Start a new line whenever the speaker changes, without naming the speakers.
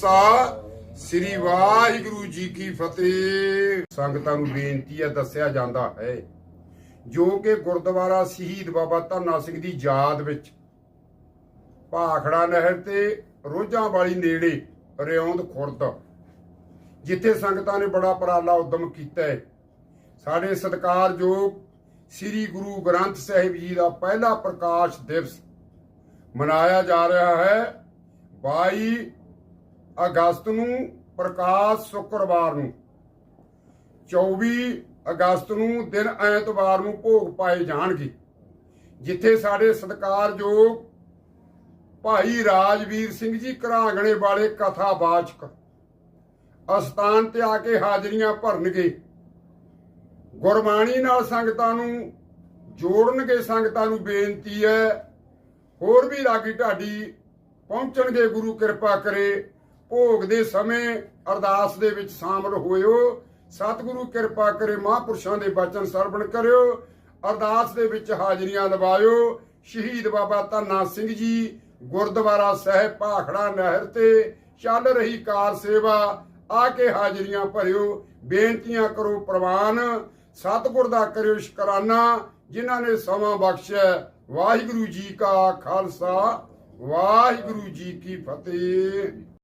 ਸਾ ਸ੍ਰੀ ਵਾਹਿਗੁਰੂ ਜੀ ਕੀ ਫਤਿਹ। ਸੰਗਤਾਂ ਨੂੰ ਬੇਨਤੀ ਹੈ, ਦੱਸਿਆ ਜਾਂਦਾ ਹੈ, ਜੋ ਕਿ ਗੁਰਦੁਆਰਾ ਸ਼ਹੀਦ ਬਾਬਾ ਧੰਨਾ ਸਿੰਘ ਦੀ ਯਾਦ ਵਿੱਚ ਭਾਖੜਾ ਨਹਿਰ ਤੇ ਰੋਜਾਂ ਵਾਲੀ ਨੇੜੇ ਰਿਉਂਦ ਖੁਰਦ, ਜਿੱਥੇ ਸੰਗਤਾਂ ਨੇ ਬੜਾ ਉਪਰਾਲਾ ਉਦਮ ਕੀਤਾ ਹੈ। ਸਾਡੇ ਸਤਿਕਾਰਯੋਗ ਸ੍ਰੀ ਗੁਰੂ ਗ੍ਰੰਥ ਸਾਹਿਬ ਜੀ ਦਾ ਪਹਿਲਾ ਪ੍ਰਕਾਸ਼ ਦਿਵਸ ਮਨਾਇਆ ਜਾ ਰਿਹਾ ਹੈ 22 ਅਗਸਤ ਨੂੰ, ਪ੍ਰਕਾਸ਼ ਸ਼ੁੱਕਰਵਾਰ ਨੂੰ। 24 ਅਗਸਤ ਨੂੰ ਦਿਨ ਐਤਵਾਰ ਨੂੰ ਭੋਗ ਪਾਏ ਜਾਣਗੇ, ਜਿੱਥੇ ਸਾਡੇ ਸਤਿਕਾਰਯੋਗ ਭਾਈ ਰਾਜਵੀਰ ਸਿੰਘ ਜੀ ਘਰਾਂਗਣੇ ਵਾਲੇ ਕਥਾਵਾਚਕ ਅਸਥਾਨ ਤੇ ਆ ਕੇ ਹਾਜ਼ਰੀਆਂ ਭਰਨਗੇ। ਗੁਰਬਾਣੀ ਨਾਲ ਸੰਗਤਾਂ ਨੂੰ ਜੋੜਨਗੇ, ਸੰਗਤਾਂ ਨੂੰ ਬੇਨਤੀ ਹੈ, ਹੋਰ ਵੀ ਲਾਗੀ ਢਾਡੀ ਪਹੁੰਚਣਗੇ, ਗੁਰੂ ਕਿਰਪਾ ਕਰੇ। ਭੋਗ ਦੇ ਸਮੇਂ ਅਰਦਾਸ ਦੇ ਵਿੱਚ ਸ਼ਾਮਲ ਹੋਇਓ। ਸਤਿਗੁਰੂ ਕਿਰਪਾ ਕਰੇ ਮਹਾਂਪੁਰਸ਼ਾਂ ਦੇ ਬਚਨ ਸਰਵਣ ਕਰਿਓ। ਅਰਦਾਸ ਦੇ ਵਿੱਚ ਹਾਜ਼ਰੀਆਂ ਲਵਾਇਓ। ਸ਼ਹੀਦ ਬਾਬਾ ਧੰਨਾ ਸਿੰਘ ਜੀ, ਗੁਰਦੁਆਰਾ ਸਾਹਿਬ ਭਾਖੜਾ ਨਹਿਰ ਤੇ ਚੱਲ ਰਹੀ ਕਾਰ ਸੇਵਾ ਆ ਕੇ ਹਾਜ਼ਰੀਆਂ ਭਰਿਓ। ਬੇਨਤੀਆਂ ਕਰੋ ਪ੍ਰਵਾਨ। ਸਤਿਗੁਰ ਦਾ ਕਰਿਓ ਸ਼ੁਕਰਾਨਾ, ਜਿਨ੍ਹਾਂ ਨੇ ਸਮਾਂ ਬਖਸ਼ਿਆ। ਵਾਹਿਗੁਰੂ ਜੀ ਕਾ ਖਾਲਸਾ, ਵਾਹਿਗੁਰੂ ਜੀ ਕੀ ਫਤਿਹ।